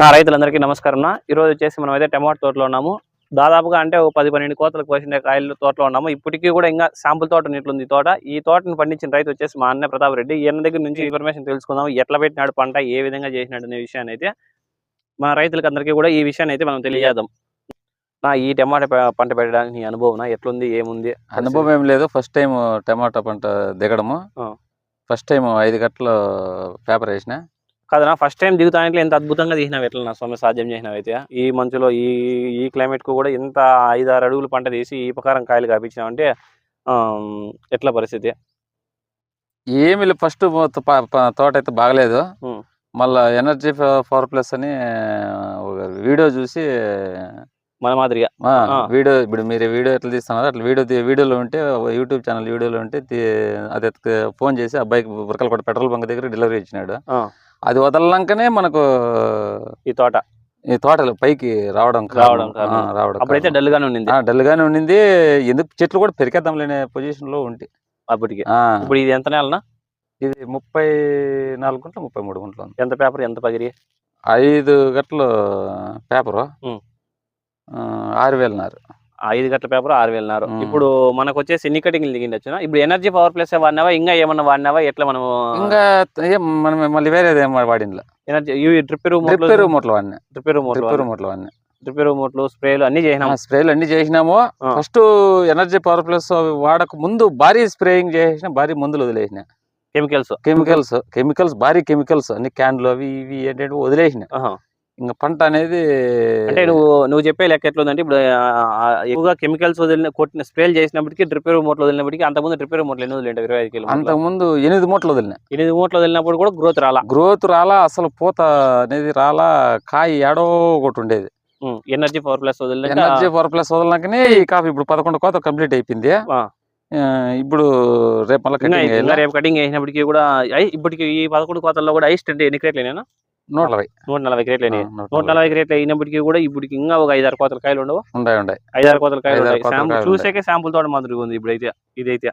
నా రైతులందరికీ నమస్కారం నా ఈరోజు వచ్చేసి మనం అయితే టమాటో తోటలో ఉన్నాము. దాదాపుగా అంటే ఒక పది పన్నెండు కోతలకు కోసిన కాయలు తోటలో ఉన్నాము. ఇప్పటికీ కూడా ఇంకా శాంపుల్ తోట ఉన్నట్లుంది ఈ తోట. ఈ తోటను పండించిన రైతు వచ్చేసి మా అన్న ప్రతాప్ రెడ్డి. ఈయన దగ్గర నుంచి ఇన్ఫర్మేషన్ తెలుసుకుందాం. ఎట్లా పెట్టినాడు పంట ఏ విధంగా చేసినాడు అనే విషయాన్ని అయితే మా రైతులకు అందరికీ కూడా ఈ విషయాన్ని అయితే మనం తెలియజేద్దాం. నా ఈ టమాటా పంట పెట్టడానికి నీ అనుభవం ఎట్లుంది? ఏముంది? అనుభవం ఏం లేదు. ఫస్ట్ టైం టమాటా పంట దిగడము. ఫస్ట్ టైం ఐదు గంటలు పేపర్ వేసిన. కాదనా ఫస్ట్ టైం దిగుతానికి ఎంత అద్భుతంగా తీసినావు ఎట్లా నా స్వామి సాధ్యం చేసినావు అయితే ఈ మంచులో ఈ ఈ క్లైమేట్కు కూడా ఎంత ఐదు ఆరు అడుగులు పంట తీసి ఈ ప్రకారం కాయలు కాపించినావు అంటే ఎట్లా పరిస్థితి? ఏమి ఫస్ట్ తోట అయితే బాగలేదు. మళ్ళా ఎనర్జీ ఫోర్ ప్లస్ అని ఒక వీడియో చూసి మన మాదిరిగా. వీడియో ఇప్పుడు మీరు వీడియో ఎట్లా తీస్తున్నారు అట్లా వీడియో వీడియోలో ఉంటే యూట్యూబ్ ఛానల్ వీడియోలో ఉంటే అది ఫోన్ చేసి అబ్బాయికి బురకలకోట పెట్రోల్ బంక్ దగ్గర డెలివరీ ఇచ్చినాడు. అది వదలనాకనే మనకు ఈ తోట. ఈ తోటలు పైకి రావడం రావడం రావడం అప్పుడైతే. డల్ గానే ఉండింది. ఆ, డల్ గానే ఉండింది. ఎందుకు చెట్లు కూడా పెరికేద్దాం లేని పొజిషన్లో ఉంటే. అప్పటికి. ఇప్పుడు ఇది ఎంత నెలనా? ఇది ముప్పై నాలుగు గుంటలు ముప్పై మూడు గుంటలు ఎంత పేపర్ ఎంత పగిరి? ఐదు గంటలు పేపరు. ఆరు వేలన్నారు. ఐదు గంటల పేపర్ ఆరు వేలన్నారు. ఇప్పుడు మనకు వచ్చేసి ఎన్ని కటింగ్లు దిగిండి వచ్చిన ఇప్పుడు ఎనర్జీ పవర్ ప్లస్ వాడినావా ఇంకా ఏమన్నా వాడినావా ఎట్లా మనం ఇంకా మనం మళ్ళీ వేరేది ఏం వాడింది ఎనర్జీ డ్రిప్ డ్రిప్పేరు మూటలు వాడినా. డ్రిప్ డ్రిప్పేరు మూటలు వాడినా? డ్రిప్ మూట్లు స్ప్రేలు అన్ని చేసినాం. స్ప్రేలు అన్ని చేసినాము. ఫస్ట్ ఎనర్జీ పవర్ ప్లస్ వాడక ముందు భారీ స్ప్రేయింగ్ చేసిన భారీ మందులు వదిలేసిన. కెమికల్స్. కెమికల్స్ కెమికల్స్ భారీ కెమికల్స్ అన్ని క్యాన్లు అవి ఇవి ఏంటంటే వదిలేసిన. ఇంకా పంట అనేది అంటే నువ్వు నువ్వు చెప్పే లెక్క ఎట్లుందంటే ఇప్పుడు ఆ, ఆ, ఎక్కువగా కెమికల్స్ వదిలిన కొట్టిన స్ప్రేలు చేసినప్పటికీ డ్రిప్ మూట్లు వదిలినప్పటికీ అంతకుముందు డ్రిప్ మూట్లు ఎన్ని వదిలింటావు ఇరవై ఐదు కిలో అంతకు ముందు ఎనిమిది మూటలు వదిలిన. ఎనిమిది మూట్లు వదిలినప్పుడు కూడా గ్రోత్ రాలా? గ్రోత్ రాలా అసలు పూత అనేది రాలా కాయ ఏడో ఒకటి ఉండేది. ఎనర్జీ పవర్ ప్లస్ వదిలినాక ఎనర్జీ ఫోర్ ప్లస్ వదలనాకనే ఈ కాఫీ ఇప్పుడు పదకొండు కోత కంప్లీట్ అయిపోయింది. ఇప్పుడు రేపు మళ్ళీ రేపు కటింగ్ చేసినప్పటికీ కూడా ఐ- ఇప్పటికి ఈ పదకొండు కోతల్లో కూడా ఐస్ట్ అంటే ఎన్ని క్రేట్లు అయినా నూట నలభై. నూట నలభై క్రేట్లు అయినాయి. నూట నలభై. క్రేట్లు అయినప్పటికీ కూడా ఇప్పటికి ఇంకా ఒక ఐదారు కోతల కాయలు ఉండవు. ఉండాయి ఐదారు కోతల కాయలు ఉన్నాయి శాంపుల్ చూసేకే శాంపుల్ తోట మాదిరిగా ఉంది ఇప్పుడైతే ఇదైతే.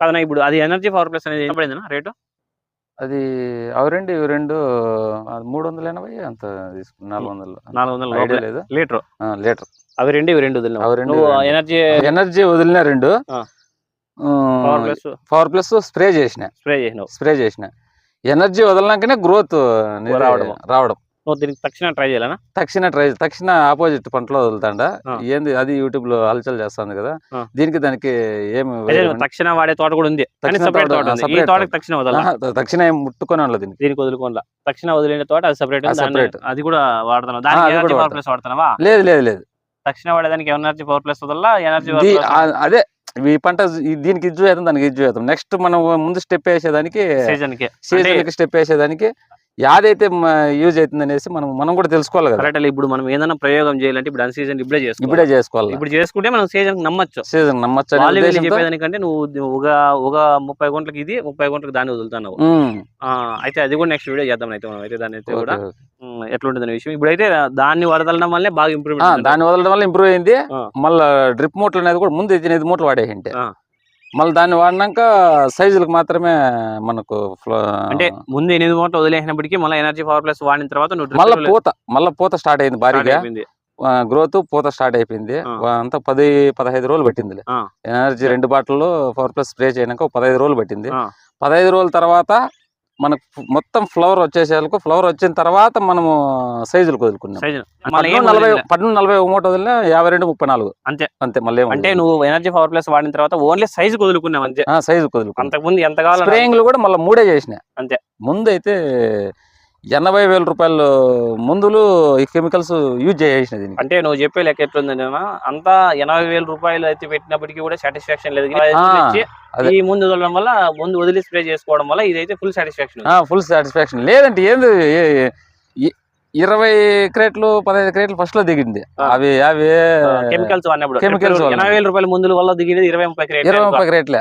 కాదన్నా ఇప్పుడు అది ఎనర్జీ పవర్ ప్లస్ అనేది పడిందన్నా రేటు? అది అవి రెండు ఇవి రెండు మూడు వందల ఎనభై అంత తీసుకున్నా నాలుగు వందలు. నాలుగు వందల. లేదు. లీటర్ లీటర్ అవి రెండు ఇవి రెండు వదిలినావు. అవి రెండు. ఎనర్జీ ఎనర్జీ వదిలిన రెండు. Power plus power plus spray చేసిన. స్ప్రే చేసినావు. స్ప్రే చేసిన. ఎనర్జీ వదలనాకనే గ్రోత్. రావడం. నువ్వు దీనికి తక్షణ ట్రై చేయాలనా? తక్షణ ట్రై తక్షణ ఆపోజిట్ పంటలో వదులుతాండ. ఏంది అది యూట్యూబ్లో హల్చల్ చేస్తుంది కదా. దీనికి దానికి ఏమి తక్షణ వాడే తోట కూడా ఉంది. తక్షణ సెపరేట్ వదల ఏం ముట్టుకొని ఉండదు దీనికి. దీనికి వదులుకోవాల తక్షణ వదిలిన తోట అది సెపరేట్ అది separate. అది కూడా దానికి ప్లస్ వాడుతున్నావా లేదు లేదు లేదు. తక్షణ వాడేదానికి ఎనర్జీ పవర్ ప్లస్ వదల ఎనర్జీ అదే ఈ పంట దీనికి ఇది చేద్దాం దానికి ఇది చేద్దాం నెక్స్ట్ మనం ముందు స్టెప్ వేసేదానికి సీజన్కి. స్టెప్ వేసేదానికి యాదైతే యూజ్ అవుతుంది అనేసి మనం మనం కూడా తెలుసుకోవాలి కదా. కరెక్ట్ ఇప్పుడు మనం ఏదైనా ప్రయోగం చేయాలంటే ఇప్పుడు అన్ సీజన్ ఇప్పుడే చేసుకోవాలి. ఇప్పుడే చేసుకోవాలి. ఇప్పుడు చేసుకుంటే మనం సీజన్ నమ్మచ్చు. సీజన్ నమ్మచ్చు చెప్పేదానికంటే నువ్వు ఒక ఒక ముప్పై గంటలకు ఇది ముప్పై గంటలకు దాన్ని వదులుతున్నావు. అయితే అది కూడా నెక్స్ట్ వీడియో చేద్దాం అయితే మనం. అయితే దాన్ని అయితే కూడా ఎట్లుంటుంది అనే విషయం. ఇప్పుడైతే దాన్ని వదలడం వల్లే బాగా ఆ, ఇంప్రూవ్మెంట్ దాన్ని వదలడం వల్ల ఇంప్రూవ్ అయింది. మళ్ళీ డ్రిప్ మూటలు అనేది కూడా ముందు ఎనిమిది మూటలు వాడేసింటే. మళ్ళీ దాన్ని వాడినాక సైజులకు మాత్రమే మనకు అంటే ముందు ఎనిమిది మూటలు వదిలేసినప్పటికీ మళ్ళీ ఎనర్జీ పవర్ ప్లస్ వాడిన తర్వాత మళ్ళా పూత మళ్ళా పూత స్టార్ట్ అయింది భారీగా. గ్రోత్ పూత స్టార్ట్ అయిపోయింది అంతా పది పదహైదు రోజులు పట్టింది. ఎనర్జీ రెండు బాటిల్లో ఫోర్ ప్లస్ స్ప్రే చేయడానికి పదహైదు రోజులు పట్టింది. పదహైదు రోజుల తర్వాత మనకు మొత్తం ఫ్లవర్ వచ్చేసేందుకు ఫ్లవర్ వచ్చిన తర్వాత మనము సైజులు. వదులుకున్నాం పద్నాలుగు నలభై. పద్నాలుగు నలభై మూట వదిలినా యాభై రెండు ముప్పై నాలుగు. అంతే. అంతే మళ్ళీ అంటే నువ్వు ఎనర్జీ పవర్ ప్లస్ వాడిన తర్వాత ఓన్లీ సైజ్ వదులుకున్నావు అంతే. సైజు వదులుకున్నాం. అంతకు ముందు ఎంత కావాలో స్ప్రేయింగ్లు కూడా మళ్ళీ మూడే చేసిన. అంతే. ముందు అయితే ఎనభై వేల రూపాయలు మందులు ఈ కెమికల్స్ యూజ్ చేసిన దీనికి. అంటే నువ్వు చెప్పే లెక్క ఎట్లుంది అంతా ఎనభై వేల రూపాయలు అయితే పెట్టినప్పటికీ కూడా సాటిస్ఫాక్షన్ లేదు. ఈ ముందు వదలడం వల్ల ముందు వదిలి స్ప్రే చేసుకోవడం వల్ల ఇదైతే ఫుల్ సాటిస్ఫాక్షన్ ఫుల్ సాటిస్ఫాక్షన్ లేదంటే ఏంది ఇరవై క్రేట్లు పదహైదు క్రేట్లు ఫస్ట్లో దిగింది. అవి అవి కెమికల్స్ వాడినప్పుడు. ఎనభై వేల రూపాయల ముందు వల్ల దిగినది ఇరవై ముప్పై క్రేట్ ఇరవై ముప్పై క్రేట్లే.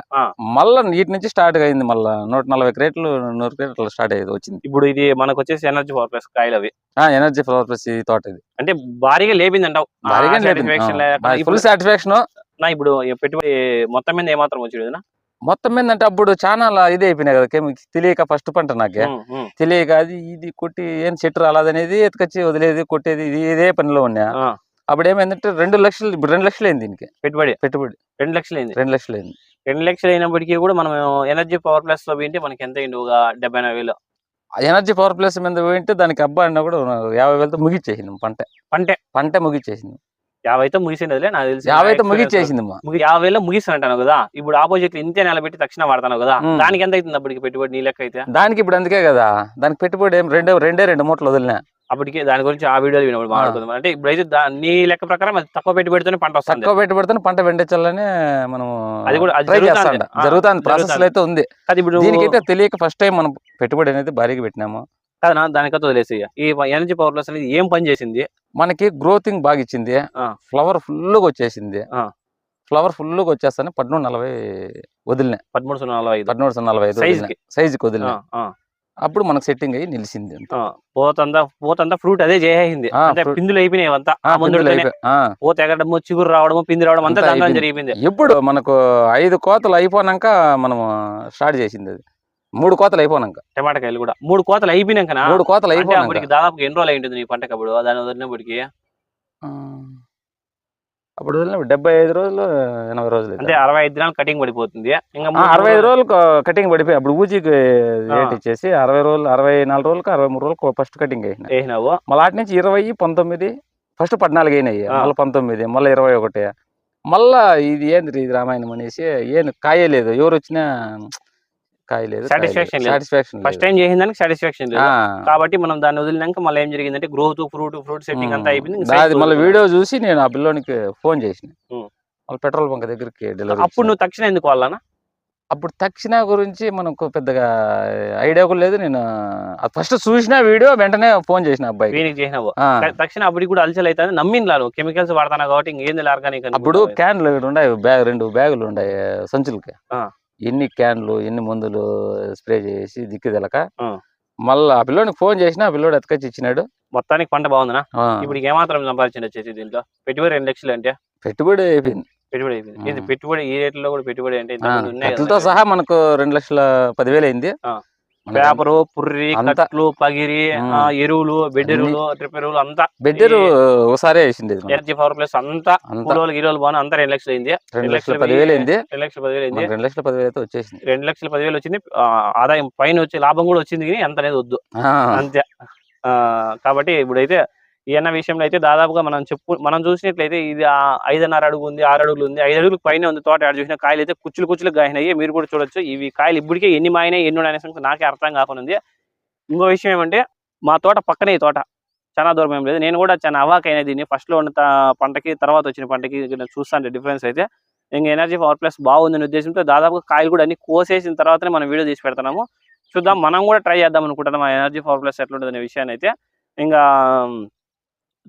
మళ్ళా నీటి నుంచి స్టార్ట్ అయింది మళ్ళా. నూట నలభై క్రేట్లు నూరు క్రేట్లు స్టార్ట్ అయ్యేది వచ్చింది. ఇప్పుడు ఇది మనకు వచ్చేసి ఎనర్జీ పవర్ ప్లస్ కాయలు అవి. ఎనర్జీ ఫ్లవర్ ప్లస్ ఈ తోట ఇది. అంటే భారీగా లేపింది. అంటావు భారీగా సాటిస్ఫాక్షన్ ఫుల్ సాటిస్ఫాక్షన్ నా ఇప్పుడు పెట్టుబడి మొత్తం మీద ఏమాత్రం వచ్చింది మొత్తం ఏంటంటే అప్పుడు చాలా ఇది అయిపోయినాయి కదా తెలియక ఫస్ట్ పంట నాకే. తెలియక అది ఇది కొట్టి ఏం చెట్టు రాలేదనేది ఎత్తుకొచ్చి వదిలేది కొట్టేది ఇది ఇదే పనిలో ఉన్నా. ఆ, అప్పుడు ఏమైందంటే రెండు లక్షలు ఇప్పుడు రెండు లక్షలు అయింది దీనికి. పెట్టుబడి. పెట్టుబడి. రెండు లక్షలు అయింది. రెండు లక్షలు అయింది. రెండు లక్షలు అయినప్పటికీ కూడా మనం ఎనర్జీ పవర్ ప్లస్లో పోయింటే మనకి ఎంత అయింది? ఒక డెబ్బై ఎనభై వేలు. ఎనర్జీ పవర్ ప్లేస్ మీద పోయింటే దానికి అబ్బా అన్న కూడా యాభై వేలతో ముగిచ్చేసింది పంట. పంటే. పంట ముగిచ్చేసింది. యాభై అయితే ముగిసిండదులే నాకు తెలిసి యాభై నా అయితే experience లో. ముగిచ్చేసింది మా ముగి- యాభై వేలు ముగిస్తానంటాను కదా? ఇప్పుడు ఆపోజిట్ ఇంతే నిలబెట్టి తక్షణ వాడతాను కదా. దానికి ఎంత అవుతుంది అప్పటికి పెట్టుబడి నీ లెక్క అయితే? దానికి ఇప్పుడు అందుకే కదా. దానికి పెట్టుబడి ఏం రెండే రెండే రెండు మూటలు వదిలినా. అప్పటికి దాని గురించి ఆ వీడియోలు వినప్పుడు మాట్లాడుకుందాం. అంటే ఇప్పుడైతే నీ లెక్క ప్రకారం అది తక్కువ పెట్టుబడితోనే పంట వస్తుంది. తక్కువ పెట్టుబడితే పంట వెండించాలని మనం అది కూడా- ట్రై ఆ, జరుగుతుంది. ప్రాసెస్. అయితే ఉంది. అది ఇప్పుడు దీనికైతే తెలియక ఫస్ట్ టైం మనం పెట్టుబడి అనేది భారీగా పెట్టినాము. కదా దానికైతే వదిలేసి ఈ ఎనర్జీ పవర్ ప్లస్ అనేది ఏం పని చేసింది? మనకి గ్రోతింగ్ బాగా ఇచ్చింది. ఆ. ఫ్లవర్ ఫుల్గా వచ్చేసింది. ఫ్లవర్ ఫుల్గా వచ్చేస్తానే పదమూడు నలభై వదిలినా పదమూడు సున్నా నలభై పదమూడు నలభై ఐదు. సైజుకి. వదిలినా అప్పుడు మనకు సెట్టింగ్ అయ్యి నిలిచింది. పోతంతా పోతంతా ఫ్రూట్ అదే చేసింది. పిందులు అయిపోయినాయి అంతా పోత ఎగడము చిగురు రావడము పిండి రావడం అంతా. జరిగిపోయింది ఎప్పుడు మనకు ఐదు కోతలు అయిపోయినాక మనము స్టార్ట్ చేసింది అది. మూడు కోతలు అయిపోయినాక. టమాటా కాయలు కూడా. మూడు కోతలు అయిపోయినాకనా? మూడు కోతలు అయిపోయినాక. అప్పటికి దాదాపు ఎన్ని రోజులు అయి ఉంటుంది నీ పంటకి అప్పుడు దాని వదిలినప్పటికి? అప్పుడు వదిలినప్పుడు డెబ్బై ఐదు రోజులు ఎనభై రోజులు అంటే అరవై ఐదు దినాలు కటింగ్ పడిపోతుంది. ఇంకా అరవై ఐదు రోజులు- కటింగ్ పడిపోయి అప్పుడు ఊజీకి. రేట్ ఇచ్చేసి అరవై రోజులు అరవై నాలుగు రోజులకు అరవై మూడు రోజులకు ఫస్ట్ కటింగ్ వేసిన. వేసినావు? మళ్ళీ అటు నుంచి ఇరవై పంతొమ్మిది ఫస్ట్ పద్నాలుగు అయినాయి. మళ్ళీ పంతొమ్మిది మళ్ళీ ఇరవై ఒకటి. మళ్ళా ఇది ఏంది ఇది రామాయణం అనేసి ఏం కాయలేదు. ఎవరు వచ్చినా లేదు. సాటిస్ఫాక్షన్ ఫస్ట్ టైం చేసిన దానికి సాటిస్ఫాక్షన్ లేదు. కాబట్టి మనం దాన్ని వదిలినాక మళ్ళీ ఏం జరిగిందంటే గ్రోత్ ఫ్రూట్ ఫ్రూట్ సెట్టింగ్ అంతా అయిపోయింది. అది మళ్ళీ. వీడియో చూసి నేను ఆ పిల్లోనికి ఫోన్ చేసిన. మళ్ళీ పెట్రోల్ బంక్ దగ్గరికి డెలివరీ అప్పుడు నువ్వు తక్షణ ఎందుకు వాళ్ళనా? అప్పుడు తక్షణ గురించి మనకు పెద్దగా ఐడియా కూడా లేదు. నేను ఫస్ట్ చూసిన వీడియో వెంటనే ఫోన్ చేసిన అబ్బాయి వీనికి చేసినావు తక్షణ అప్పటికి కూడా అలచల్ అవుతుంది. నమ్మింది లాను కెమికల్స్ వాడతాను కాబట్టి ఇంకేంది ఆర్గానిక్ అప్పుడు క్యాన్లు ఉన్నాయి బ్యాగ్ రెండు బ్యాగులు ఉన్నాయి సంచులకి. ఎన్ని క్యాన్లు ఎన్ని మందులు స్ప్రే చేసి దిక్కు తెలక. మళ్ళీ ఆ పిల్లోనికి ఫోన్ చేసిన ఆ పిల్లోడు ఎత్తుకొచ్చి ఇచ్చినాడు. మొత్తానికి పంట బాగుందనా? ఇప్పుడు ఏమాత్రం సంపాదించండి వచ్చేసి దీంట్లో? పెట్టుబడి రెండు లక్షలు అంటే? పెట్టుబడి అయిపోయింది. పెట్టుబడి అయిపోయింది. ఇది పెట్టుబడి ఈ రేట్లో కూడా పెట్టుబడి అంటే సహా మనకు రెండు లక్షల పదివేలు అయింది. పేపరు పుర్రి. కట్లు పగిరి ఎరువులు బెడ్ ఎరువులు ట్రిప్ ఎరువులు అంతా బెడ్డరు ఒకసారి వేసింది. ఎనర్జీ పవర్ ప్లస్ అంతా కూలోలు గిలోలు బాగా అంతా రెండు లక్షలు అయింది. రెండు లక్షల పదివేలు అయింది. రెండు లక్షల పదివేలు అయింది. రెండు లక్షల పదివేలు అయితే వచ్చేసింది. రెండు లక్షల పదివేలు వచ్చింది. ఆదాయం పైన వచ్చి లాభం కూడా వచ్చింది కానీ ఎంత అనేది వద్దు. అంతే. కాబట్టి ఇప్పుడైతే ఈయన విషయంలో అయితే దాదాపుగా మనం చెప్పు మనం చూసినట్లయితే ఇది ఐదున్నర అడుగు ఉంది ఆరు అడుగులు ఉంది. ఐదు అడుగులు పైన ఉంది తోట. ఆడ చూసిన కాయలు అయితే కుచ్చులు కుచ్చులు గాయినాయి మీరు కూడా చూడొచ్చు. ఇవి కాయలు ఇప్పటికే ఎన్ని మాయినాయి ఎన్ని ఉన్నాయి సంగతి నాకే అర్థం కాకుండా ఉంది ఇంకో విషయం ఏమంటే మా తోట పక్కనే ఈ తోట. చాలా దూరం ఏం లేదు. నేను కూడా చాలా అవాకైనా దీన్ని. ఫస్ట్లో ఉన్న పంటకి తర్వాత వచ్చిన పంటకి చూస్తాను డిఫరెన్స్ అయితే. ఇంకా ఎనర్జీ పవర్ ప్లస్ బాగుందనే ఉద్దేశంతో దాదాపుగా కాయలు కూడా అన్ని కోసేసిన తర్వాతనే మనం వీడియో తీసి పెడతాము చూద్దాం. మనం కూడా ట్రై చేద్దాం అనుకుంటున్నాం ఆ ఎనర్జీ పవర్ ప్లస్ ఎట్లుంటుంది అనే విషయాన్ని అయితే ఇంకా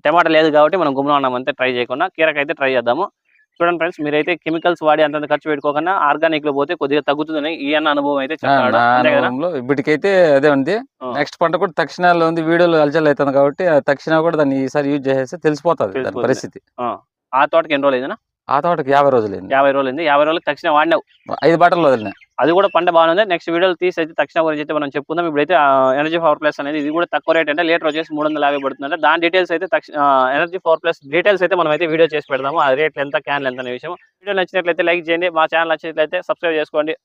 టమాటా లేదు కాబట్టి మనం గుమ్మలో ఉన్నాం అంతే ట్రై చేయకుండా కీరకు అయితే ట్రై చేద్దాము. చూడండి ఫ్రెండ్స్ మీరైతే కెమికల్స్ వాడి అంతంత ఖర్చు పెట్టుకోకుండా ఆర్గానిక్లో పోతే కొద్దిగా తగ్గుతుందని ఈ అన్న అనుభవం అయితే అంతే ఇప్పటికైతే అదే ఉంది. నెక్స్ట్ పంట కూడా తక్షణాల్లో ఉంది. వీడియోలో అలచల్ అవుతుంది కాబట్టి తక్షణ కూడా దాన్ని ఈసారి యూజ్ చేసేస్తే తెలిసిపోతుంది. పరిస్థితి. ఆ. తోటకి ఎన్ని రోజులు ఆ తోటకి యాభై రోజులు యాభై రోజులు యాభై రోజులకు తక్షణ వాడినావు. ఐదు బాటలు వదిలినా. అది కూడా పంట బాగుంది నెక్స్ట్ వీడియోలు తీసి అయితే తక్షణ గురించి అయితే మనం చెప్పుకుందాం. ఇప్పుడైతే ఎనర్జీ పవర్ ప్లస్ అనేది ఇది కూడా తక్కువ రేట్ అంటే లీటర్ వచ్చేసి మూడు వందల యాభై పడుతుంది అంటే దాని డీటెయిల్స్ అయితే తక్షణ ఎనర్జీ పవర్ ప్లస్ డీటెయిల్స్ అయితే మనం అయితే వీడియో చేసి పెడదాము. ఆ రేట్లు ఎంత క్యాన్లు ఎంత అనే విషయం. వీడియో నచ్చినట్లయితే లైక్ చేయండి. మా ఛానల్ నచ్చినట్లయితే సబ్స్క్రైబ్ చేసుకోండి.